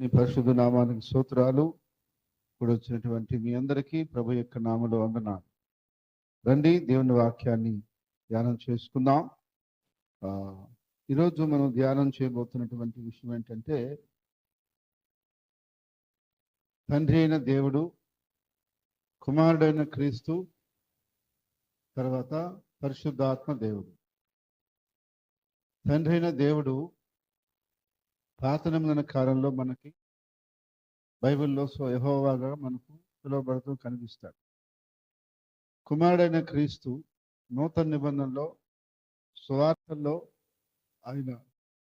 నీ పరిశుద్ధ నామానికి సూత్రాలు కూడా వచ్చినటువంటి మీ అందరికీ ప్రభు యొక్క నామలు వందనాలు. రండి దేవుని వాక్యాన్ని ధ్యానం చేసుకుందాం. ఈరోజు మనం ధ్యానం చేయబోతున్నటువంటి విషయం ఏంటంటే తండ్రి అయిన దేవుడు కుమారుడైన క్రీస్తు తర్వాత పరిశుద్ధాత్మ దేవుడు. తండ్రి అయిన దేవుడు పాత కాలంలో మనకి బైబిల్లో సో యహోవాగా మనకు పిలువబడుతూ కనిపిస్తాడు. కుమారుడైన క్రీస్తు నూతన నిబంధనలో సువార్తల్లో ఆయన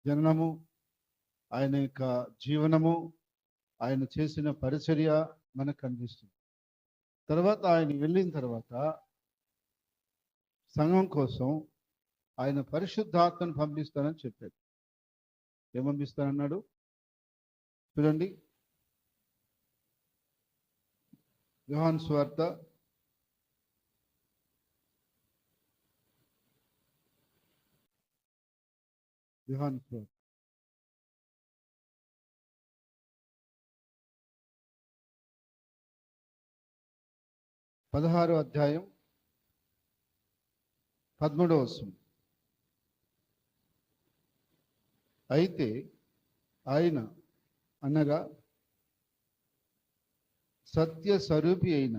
జననము ఆయన యొక్క జీవనము ఆయన చేసిన పరిచర్య మనకు కనిపిస్తుంది. తర్వాత ఆయన వెళ్ళిన తర్వాత సంఘం కోసం ఆయన పరిశుద్ధాత్మను పంపిస్తానని చెప్పాడు. ఏం పంపిస్తానన్నాడు చూడండి. యోహాన్ స్వార్త. యోహాన్ స్వార్త. పదహారో అధ్యాయం. పదమూడవ వస్తుంది అయితే ఆయన అనగా సత్య స్వరూపి అయిన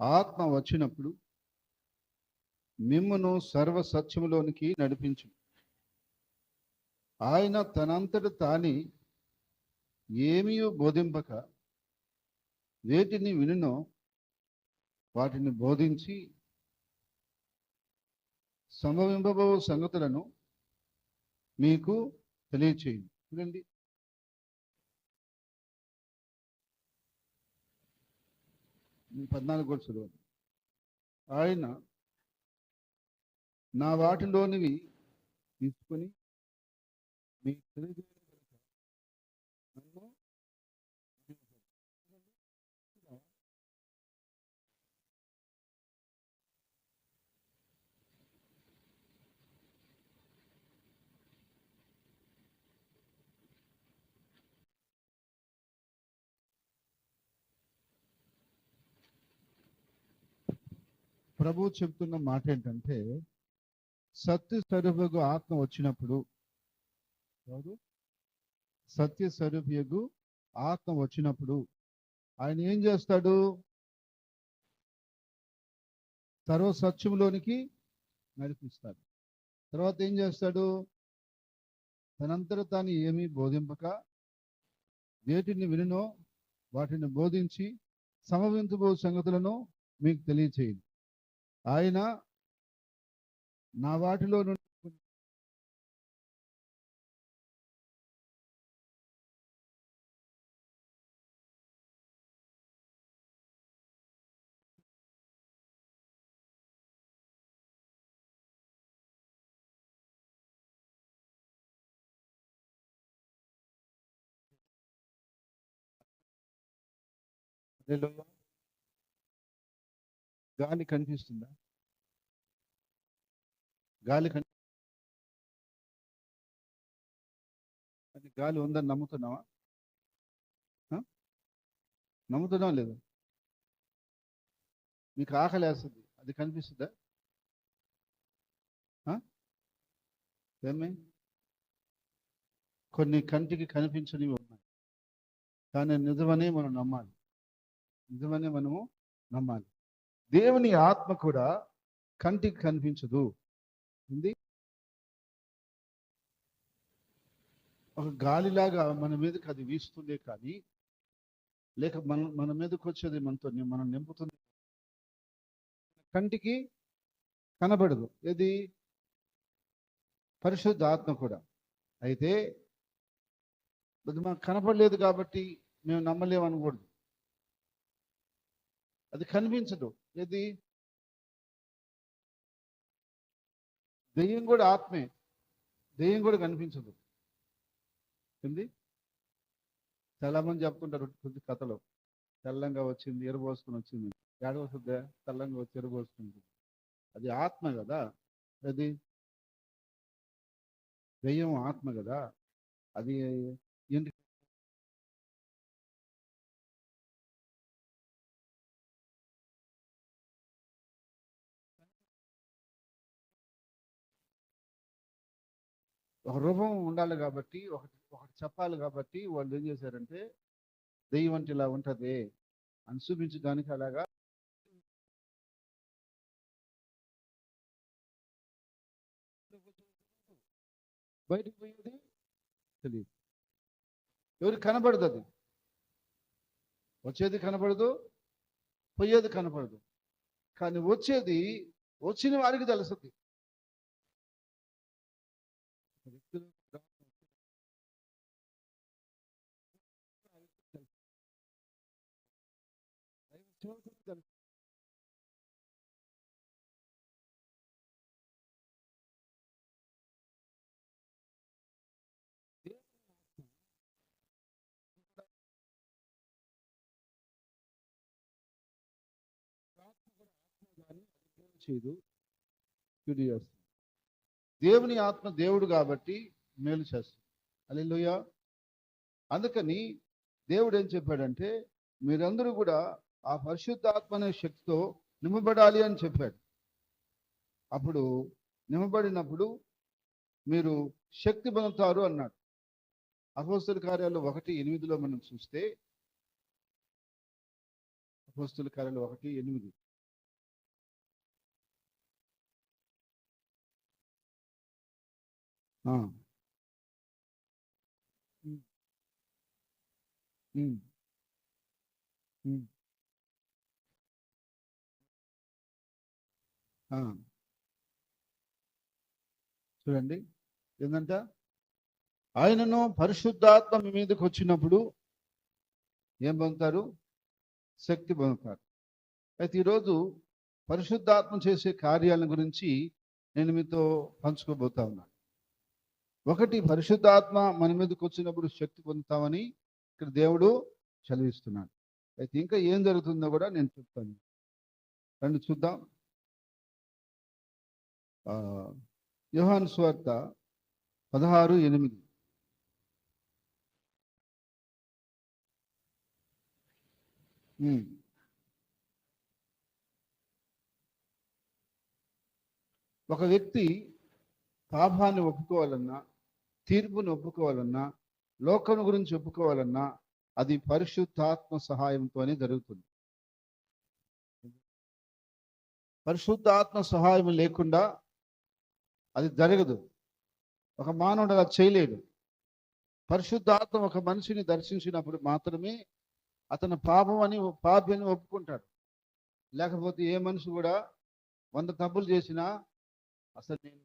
ఆత్మ వచ్చినప్పుడు మిమ్మును సర్వ సత్యములోనికి నడిపించు ఆయన తనంతట తానే ఏమీ బోధింపక వేటిని వినునో వాటిని బోధించి సంభవింపబో సంగతులను మీకు తెలియచేయండి చూడండి. పద్నాలుగు కూడా చదవండి. ఆయన నా వాటిలోనివి తీసుకొని మీకు తెలియజేయడం ప్రభు చెప్తున్న మాట ఏంటంటే సత్య స్వరూపకు ఆత్మ వచ్చినప్పుడు సత్య స్వరూపకు ఆత్మ వచ్చినప్పుడు ఆయన ఏం చేస్తాడు? సర్వ సత్యంలోనికి నడిపిస్తాడు. తర్వాత ఏం చేస్తాడు? తనంతట తాను ఏమీ బోధింపక వేటిని వినో వాటిని బోధించి సమవింతుబో సంగతులను మీకు తెలియచేయండి ఆయన నా వాటిలో నుండి గాలి కనిపిస్తుందా? గాలి కని గాలి ఉందని నమ్ముతున్నావా? నమ్ముతున్నావా లేదా? మీకు ఆకలి వేస్తుంది. అది కనిపిస్తుందా? ఏమే కొన్ని కంటికి కనిపించనివి ఉన్నాయి. కానీ నిజమని మనం నమ్మాలి. నిజమని మనము నమ్మాలి. దేవుని ఆత్మ కూడా కంటికి కనిపించదు. ఉంది? ఒక గాలిలాగా మన మీదకి అది వీస్తుందే కానీ లేక మన మన మీదకి వచ్చేది మనతో మనం నింపుతుంది. కంటికి కనబడదు. ఇది పరిశుద్ధ ఆత్మ కూడా. అయితే అది మనకు కనపడలేదు కాబట్టి మేము నమ్మలేము అనకూడదు అది కనిపించదు. ఏది? దెయ్యం కూడా ఆత్మే. దెయ్యం కూడా కనిపించదు. ఏంది? చాలా మంది కొద్ది కథలో. తెల్లంగా వచ్చింది ఎరబోసుకుని వచ్చింది. ఏడ తెల్లంగా వచ్చి ఎరబోసుకుంది అది ఆత్మ కదా. అది దెయ్యం ఆత్మ కదా. అది ఏంటి ఒక రూపం ఉండాలి కాబట్టి ఒకటి ఒకటి చెప్పాలి కాబట్టి వాళ్ళు ఏం చేశారంటే దెయ్యం అంటే ఇలా ఉంటది అని చూపించడానికి అలాగా బయటకు పోయేది తెలియదు. ఎవరికి కనబడదు అది. వచ్చేది కనబడదు పోయేది కనపడదు కానీ వచ్చేది వచ్చిన వారికి తెలుస్తుంది. తెలుసు. చేయదు చేస్తుంది దేవుని ఆత్మ దేవుడు కాబట్టి మేలు చేస్తుంది అల్లెలుయ అందుకని దేవుడు ఏం చెప్పాడంటే మీరందరూ కూడా ఆ పరిశుద్ధాత్మ అనే శక్తితో నింపబడాలి అని చెప్పాడు. అప్పుడు నింపబడినప్పుడు మీరు శక్తి పొందుతారు అన్నాడు. అపోస్తుల కార్యాలు ఒకటి ఎనిమిదిలో మనం చూస్తే అపోస్తుల కార్యాలు ఒకటి ఎనిమిది. ఆ. చూడండి. ఏంటంట ఆయనను పరిశుద్ధాత్మ మీదకి వచ్చినప్పుడు ఏం పొందుతారు? శక్తి పొందుతారు. అయితే ఈరోజు పరిశుద్ధాత్మ చేసే కార్యాల గురించి నేను మీతో పంచుకోబోతా ఉన్నాను ఒకటి పరిశుద్ధాత్మ మన మీదకి వచ్చినప్పుడు శక్తి పొందుతామని ఇక్కడ దేవుడు చదివిస్తున్నాడు అయితే ఇంకా ఏం జరుగుతుందో కూడా నేను చెప్తాను. రండి చూద్దాం. యోహాన్ స్వార్త పదహారు ఎనిమిది. ఒక వ్యక్తి పాపాన్ని ఒప్పుకోవాలన్నా తీర్పును ఒప్పుకోవాలన్నా లోకం గురించి ఒప్పుకోవాలన్నా అది పరిశుద్ధాత్మ సహాయంతోనే జరుగుతుంది. పరిశుద్ధాత్మ సహాయం లేకుండా అది జరగదు. ఒక మానవుడు అలా చేయలేడు. పరిశుద్ధాత్మ ఒక మనిషిని దర్శించినప్పుడు మాత్రమే అతను పాపం అని పాపని అని ఒప్పుకుంటాడు. లేకపోతే ఏ మనిషి కూడా వంద తప్పులు చేసినా అసలు నేను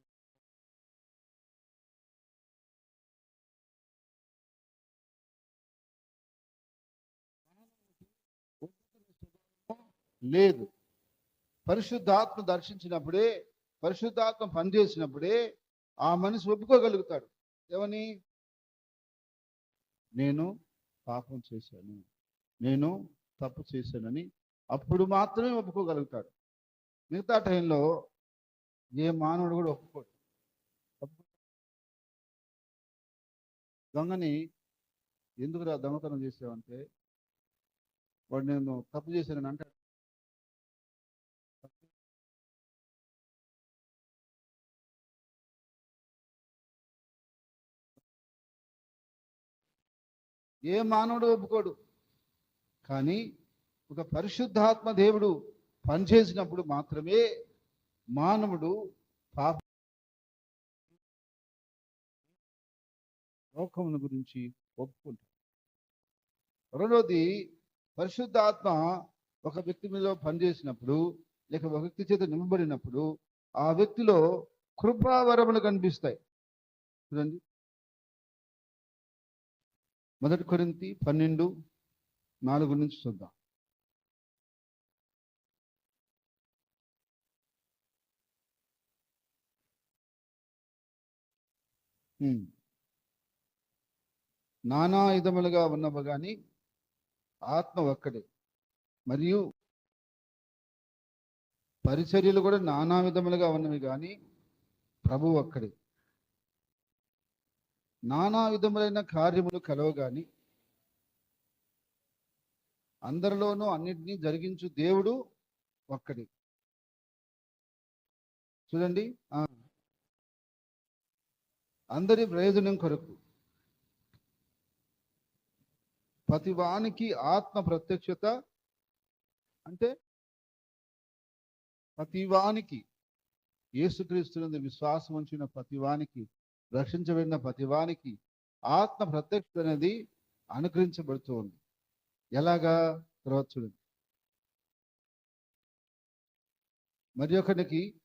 లేదు. పరిశుద్ధాత్మ దర్శించినప్పుడే పరిశుద్ధాత్మ పనిచేసినప్పుడే ఆ మనిషి ఒప్పుకోగలుగుతాడు. ఏమని నేను పాపం చేశాను. నేను తప్పు చేశానని అప్పుడు మాత్రమే ఒప్పుకోగలుగుతాడు. మిగతా టైంలో ఏ మానవుడు కూడా ఒప్పుకోడు. దొంగని ఎందుకురా దొంగతనం చేసావంటే? వాడు నేను తప్పు చేశానని అంటాడు. ఏ మానవుడు ఒప్పుకోడు. కానీ ఒక పరిశుద్ధాత్మ దేవుడు పనిచేసినప్పుడు మాత్రమే మానవుడు పాప లోకముల గురించి ఒప్పుకుంటాడు. రెండవది పరిశుద్ధాత్మ ఒక వ్యక్తి మీద పనిచేసినప్పుడు లేక ఒక వ్యక్తి చేత నింపబడినప్పుడు ఆ వ్యక్తిలో కృపావరములు కనిపిస్తాయి. చూడండి. మొదటి కొరింతి పన్నెండు నాలుగు నుంచి చూద్దాం. నానా విధములుగా ఉన్నవి కానీ ఆత్మ ఒక్కడే. మరియు పరిచర్యలు కూడా నానా విధములుగా ఉన్నవి కానీ ప్రభు ఒక్కడే. నానా విధములైన కార్యములు కలవగాని అందరిలోనూ అన్నిటినీ జరిగించు దేవుడు ఒక్కడే. చూడండి అందరి ప్రయోజనం కొరకు ప్రతివానికి ఆత్మ ప్రత్యక్షత అంటే ప్రతివానికి యేసుక్రీస్తునందు విశ్వాసం ఉంచిన ప్రతివానికి రక్షించబడిన ప్రతివానికి ఆత్మ ప్రత్యక్షత అనేది అనుగ్రహించబడుతూ ఉంది. ఎలాగా? తర్వాత చూడండి. మరి ఒకరికి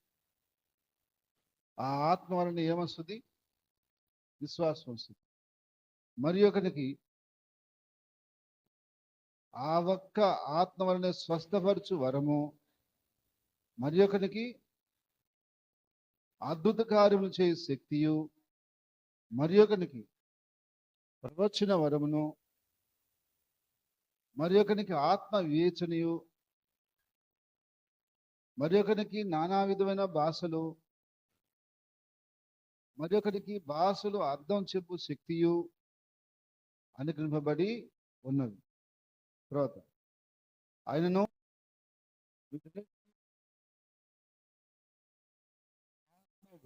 ఆ ఆత్మ వలన ఏమొస్తుంది? విశ్వాసం వస్తుంది. మరి ఒకరికి ఆ ఒక్క ఆత్మ వలన స్వస్థపరచు వరము. మరి ఒకరికి అద్భుత కార్యములు చేయ శక్తియు. మరి ఒకరికి ప్రవచన వరమును మరి ఒకరికి ఆత్మ వివేచనయు మరి ఒకరికి నానా విధమైన భాషలు మరి ఒకరికి భాషలు అర్థం చెప్పు శక్తియు అనుగ్రహింపబడి ఉన్నది. తర్వాత ఆయనను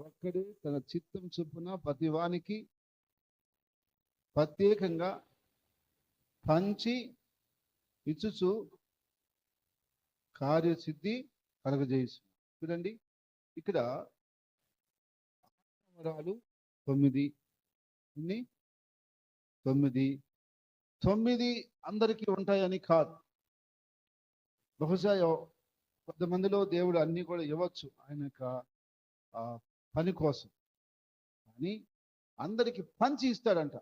ఒక్కడే తన చిత్తం చొప్పున ప్రతివానికి ప్రత్యేకంగా పంచి ఇచ్చుచు కార్యసిద్ధి కలగజేసు చూడండి ఇక్కడ వరాలు తొమ్మిది ఎన్ని తొమ్మిది తొమ్మిది అందరికీ ఉంటాయని కాదు. బహుశా కొంతమందిలో దేవుడు అన్ని కూడా ఇవ్వచ్చు. ఆయన యొక్క ఆ, పని కోసం. కానీ అందరికి పంచి ఇస్తాడంట.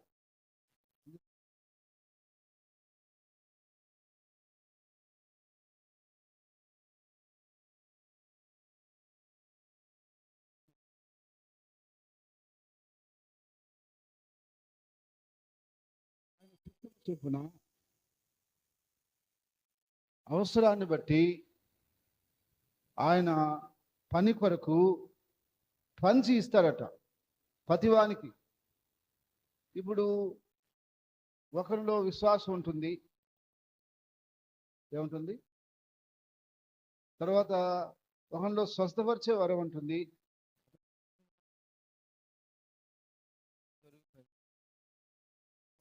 చొప్పున అవసరాన్ని బట్టి ఆయన పని కొరకు పంచి ఇస్తాడట ప్రతివానికి ఇప్పుడు ఒకరిలో విశ్వాసం ఉంటుంది. ఏముంటుంది? తర్వాత ఒకరిలో స్వస్థపరిచే వరం ఉంటుంది.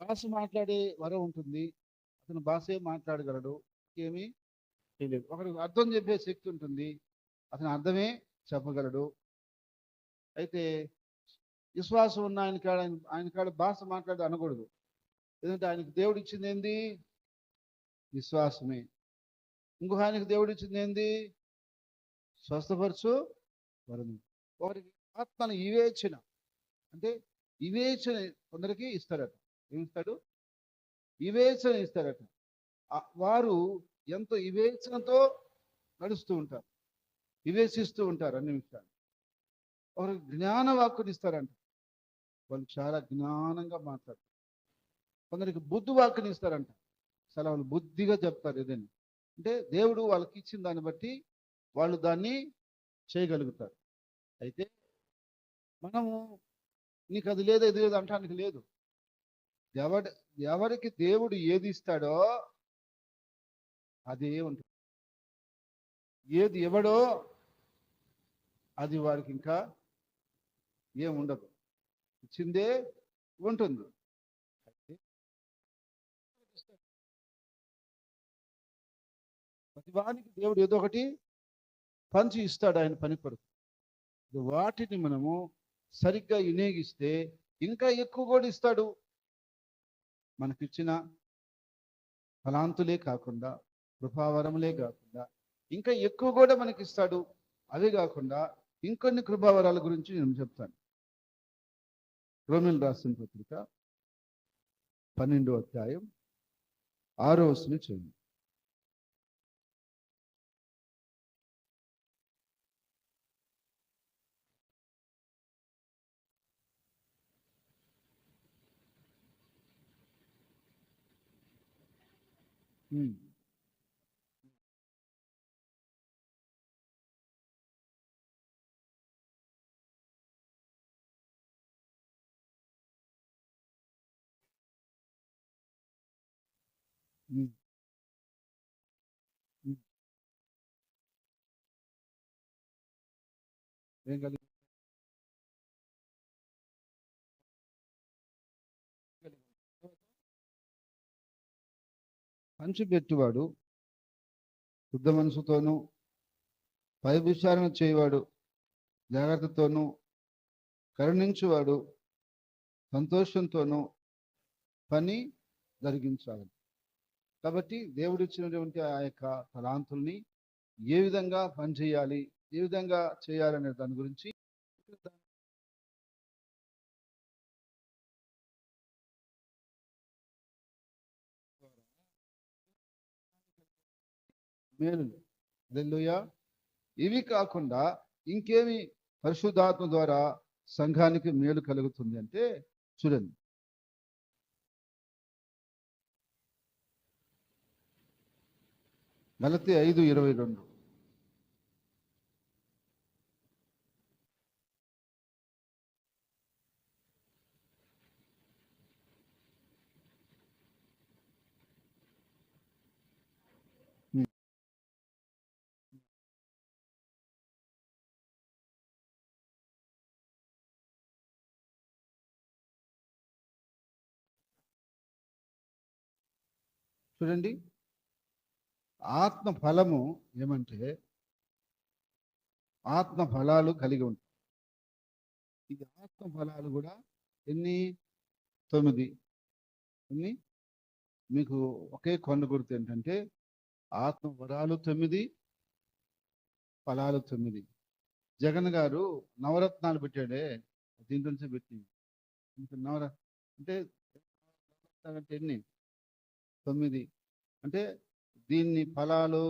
భాష మాట్లాడే వరం ఉంటుంది. అతను భాషే మాట్లాడగలడు. ఏమీ? తెలియదు ఒకరికి అర్థం చెప్పే శక్తి ఉంటుంది. అతను అర్థమే చెప్పగలడు. అయితే విశ్వాసం ఉన్న ఆయన కాడ ఆయన- కాడ భాష మాట్లాడి అనకూడదు. ఎందుకంటే ఆయనకు దేవుడు ఇచ్చింది ఏంది? విశ్వాసమే. ఇంకొక ఆయనకు దేవుడు ఇచ్చింది ఏంది? స్వస్థపరచు వరం ఒకరికి ఆత్మను వివేచన. అంటే వివేచన కొందరికి ఇస్తారట. ఏమిస్తాడు? వివేచన ఇస్తారట. వారు ఎంతో వివేచనతో నడుస్తూ ఉంటారు. వివేచిస్తూ ఉంటారు అన్ని విషయాలు. వారు జ్ఞాన వాక్కుని ఇస్తారంట. వాళ్ళు చాలా జ్ఞానంగా మాట్లాడతారు. కొందరికి బుద్ధి వాక్కుని ఇస్తారంట. చాలా వాళ్ళు బుద్ధిగా చెప్తారు ఏదైనా. అంటే దేవుడు వాళ్ళకి ఇచ్చిన దాన్ని బట్టి వాళ్ళు దాన్ని చేయగలుగుతారు. అయితే మనము నీకు అది లేదు ఇది లేదు అంటానికి లేదు. ఎవడి ఎవరికి దేవుడు ఏది ఇస్తాడో అదే ఉంటుంది. ఏది ఇవ్వడో అది వారికి ఇంకా ఏం ఉండదు ఇచ్చిందే ఉంటుంది. ప్రతివానికి దేవుడు ఏదో ఒకటి పంచి ఇస్తాడు ఆయన పని కొరకు వాటిని మనము సరిగ్గా వినియోగిస్తే ఇంకా ఎక్కువ కూడా ఇస్తాడు. మనకిచ్చిన ఫలాంతులే కాకుండా కృపావరములే కాకుండా ఇంకా ఎక్కువ కూడా మనకి ఇస్తాడు అవే కాకుండా ఇంకొన్ని కృపావరాల గురించి నేను చెప్తాను. రోమిల్ రాసిన పత్రిక పన్నెండో అధ్యాయం ఆరో వస్తుంది చూడండి ఉమ్. ఏం పెట్టివాడు పెట్టువాడు శుద్ధ మనసుతోనూ పై విచారణ చేయవాడు జాగ్రత్తతోనూ కరుణించువాడు సంతోషంతోనూ పని జరిగించాలి. కాబట్టి దేవుడు ఇచ్చినటువంటి ఆ యొక్క తలాంతుల్ని ఏ విధంగా పనిచేయాలి ఏ విధంగా చేయాలనే దాని గురించి మేలులు. అదెల్లుయ ఇవి కాకుండా ఇంకేమి పరిశుద్ధాత్మ ద్వారా సంఘానికి మేలు కలుగుతుంది అంటే చూడండి. మలతి ఐదు ఇరవై రెండు. చూడండి. ఆత్మ ఫలము ఏమంటే ఆత్మ ఫలాలు కలిగి ఉంటాయి. ఈ ఆత్మ ఫలాలు కూడా ఎన్ని? తొమ్మిది. ఎన్ని? మీకు ఒకే కొండ గుర్తు ఏంటంటే ఆత్మ వరాలు తొమ్మిది ఫలాలు తొమ్మిది. జగన్ గారు నవరత్నాలు పెట్టాడే దీని నుంచి పెట్టి నవర అంటే అంటే ఎన్ని? తొమ్మిది. అంటే దీన్ని ఫలాలు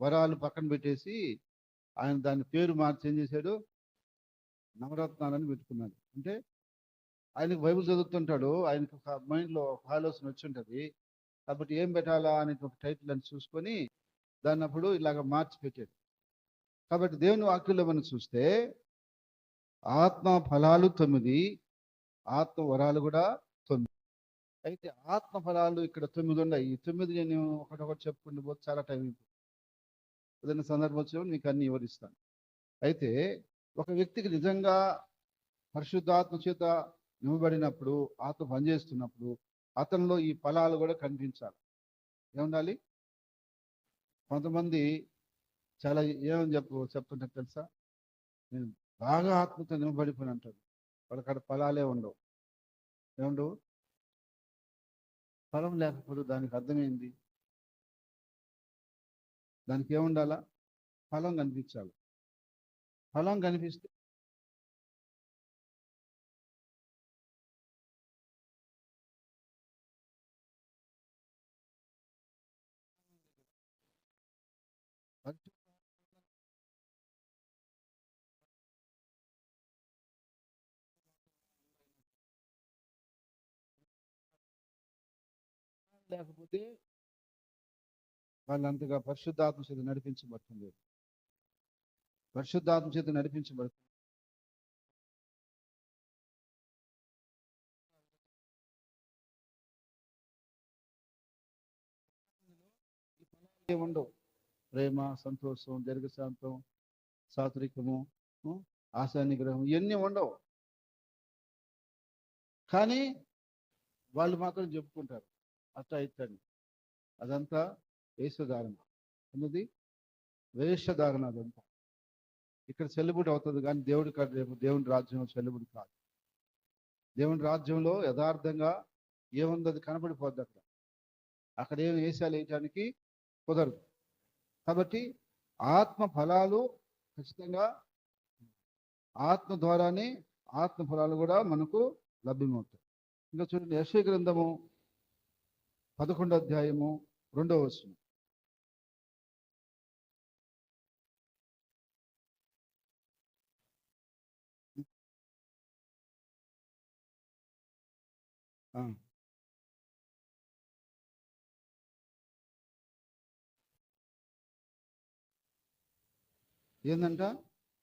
వరాలు పక్కన పెట్టేసి ఆయన దాని పేరు మార్చి ఏం చేశాడు? నవరత్నాలని పెట్టుకున్నాడు. అంటే ఆయనకు బైబుల్ చదువుతుంటాడు ఆయనకు ఒక మైండ్లో ఒక ఆలోచన వచ్చి ఉంటుంది. కాబట్టి ఏం పెట్టాలా అనే ఒక టైటిల్ అని చూసుకొని దాన్ని అప్పుడు ఇలాగ మార్చి పెట్టాడు. కాబట్టి దేవుని వాక్యంలో మనం చూస్తే ఆత్మ ఫలాలు తొమ్మిది ఆత్మ వరాలు కూడా అయితే ఆత్మ ఫలాలు ఇక్కడ తొమ్మిది ఉన్నాయి. ఈ తొమ్మిది నేను ఒకటొకటి చెప్పుకుంటూ పోతే చాలా టైం అయిపోతుంది. ఏదైనా సందర్భం వచ్చినప్పుడు మీకు అన్ని వివరిస్తాను. అయితే ఒక వ్యక్తికి నిజంగా పరిశుద్ధాత్మ చేత నిమ్మబడినప్పుడు ఆత్మ పనిచేస్తున్నప్పుడు అతనిలో ఈ ఫలాలు కూడా కనిపించాలి. ఏముండాలి? కొంతమంది చాలా ఏమని చెప్పు చెప్తుంటారు తెలుసా? నేను బాగా ఆత్మతో నిమ్మబడిపోయిన అంటారు వాళ్ళకి అక్కడ ఫలాలే ఉండవు. ఏముండవు? ఫలం లేకపోతే దానికి అర్థమైంది? దానికి ఏముండాలా? ఫలం కనిపించాలి. ఫలం కనిపిస్తే లేకపోతే వాళ్ళంతగా పరిశుద్ధాత్మ చేత నడిపించబడుతుంది పరిశుద్ధాత్మ చేత నడిపించబడుతుంది ఉండవు ప్రేమ సంతోషం దీర్ఘశాంతం సాత్వికము ఆశానిగ్రహం ఇవన్నీ ఉండవు. కానీ వాళ్ళు మాత్రం చెప్పుకుంటారు. అట్లా ఇట్లని అదంతా వేషధారణ అన్నది వేషధారణ అదంతా. ఇక్కడ చెల్లుబడి అవుతుంది కానీ దేవుడి కాదు రేపు దేవుని రాజ్యంలో చెల్లుబడి కాదు. దేవుని రాజ్యంలో యథార్థంగా ఏముంది అది కనబడిపోద్ది అక్కడ. అక్కడ ఏం వేసాలు వేయటానికి కుదరదు. కాబట్టి ఆత్మ ఫలాలు ఖచ్చితంగా ఆత్మ ద్వారానే ఆత్మ ఫలాలు కూడా మనకు లభ్యమవుతాయి. ఇంకా చూడండి యశ్వ గ్రంథము పదకొండో అధ్యాయము రెండవ వచనం. ఏందంట?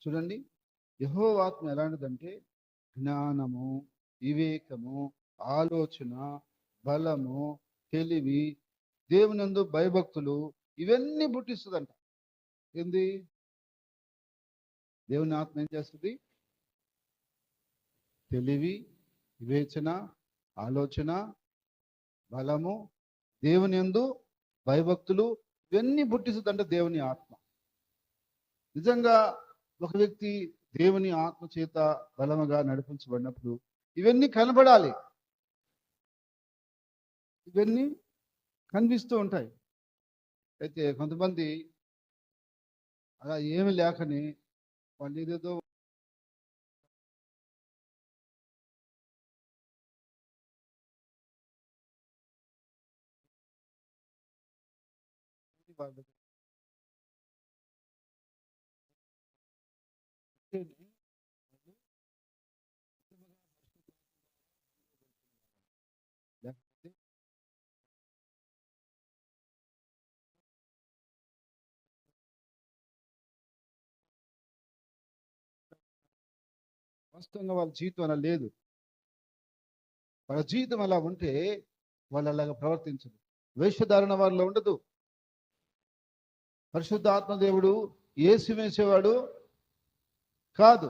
చూడండి. యహో ఆత్మ ఎలాంటిదంటే జ్ఞానము వివేకము ఆలోచన బలము తెలివి దేవునందు భయభక్తులు ఇవన్నీ పుట్టిస్తుందంట. ఏంది? దేవుని ఆత్మ ఏం చేస్తుంది? తెలివి వివేచన ఆలోచన బలము దేవుని యందు భయభక్తులు ఇవన్నీ పుట్టిస్తుందంట దేవుని ఆత్మ. నిజంగా ఒక వ్యక్తి దేవుని ఆత్మ చేత బలముగా నడిపించబడినప్పుడు ఇవన్నీ కనబడాలి. ఇవన్నీ కనిపిస్తూ ఉంటాయి. అయితే కొంతమంది అలా ఏమి లేకని వాళ్ళు ఏదేదో వాళ్ళు స్పష్టంగా వాళ్ళ జీవితం అలా లేదు. వాళ్ళ జీవితం అలా ఉంటే వాళ్ళు అలాగ ప్రవర్తించదు వేషధారణ వాళ్ళలో ఉండదు. పరిశుద్ధ ఆత్మదేవుడు ఏసు వేసేవాడు కాదు.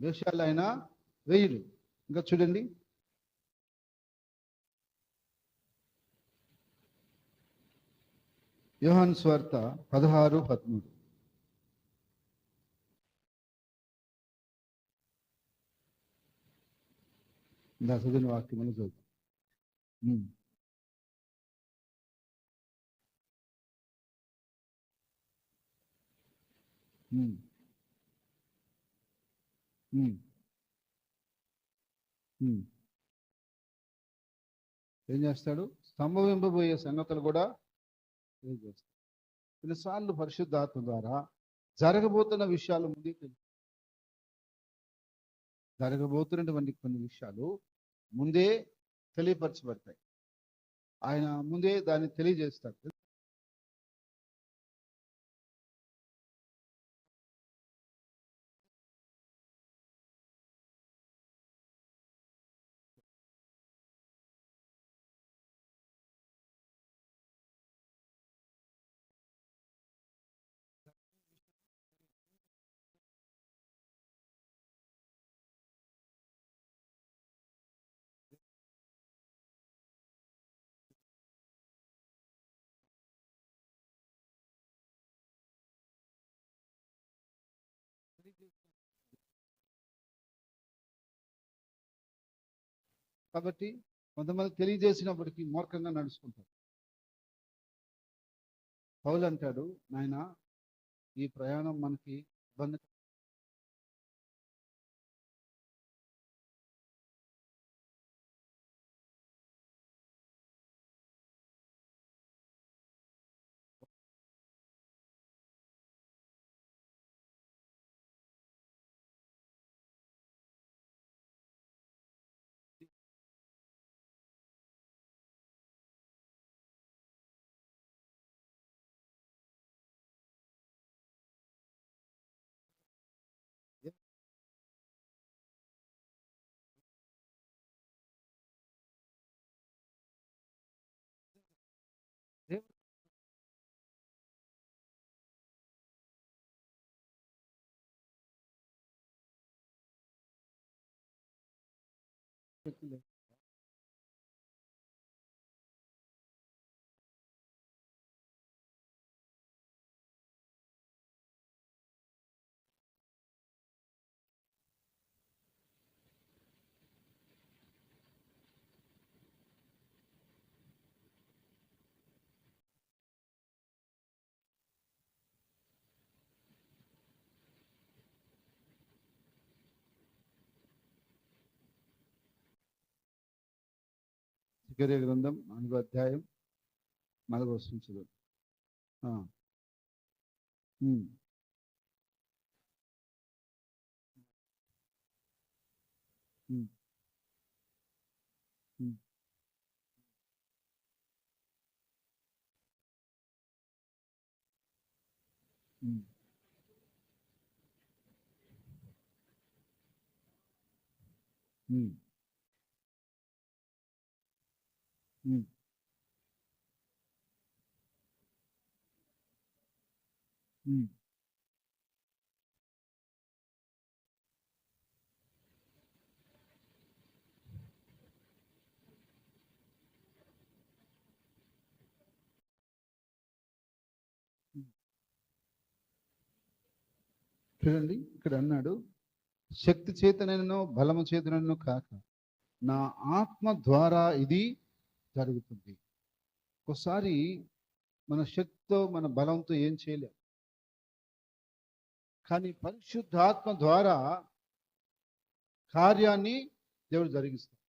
వేషాలు ఆయన వేయుడు ఇంకా చూడండి. యోహాన్ స్వార్త పదహారు పదమూడు. ఇందా చదివిన చదువు ఏం చేస్తాడు? సంభవింపబోయే సంగతులు కూడా ఏం చేస్తాడు? కొన్నిసార్లు పరిశుద్ధాత్మ ద్వారా జరగబోతున్న విషయాలు ముందే తెలుసు. జరగబోతున్నటువంటి కొన్ని విషయాలు ముందే తెలియపరచబడతాయి. ఆయన ముందే దాన్ని తెలియజేస్తాడు. కాబట్టి కొంతమంది తెలియజేసినప్పటికీ మూర్ఖంగా నడుచుకుంటారు. పౌలు అంటాడు నాయన ఈ ప్రయాణం మనకి ఇబ్బంది శక్తి జకర్య గ్రంథం నాలుగో అధ్యాయం నాలుగో సంచులు Mm. చూడండి ఇక్కడ అన్నాడు శక్తి చేతనైనను బలము చేతనైనను కాక నా ఆత్మ ద్వారా ఇది జరుగుతుంది. ఒకసారి మన శక్తితో మన బలంతో ఏం చేయలేం. కానీ పరిశుద్ధాత్మ ద్వారా కార్యాన్ని దేవుడు జరిగిస్తాడు.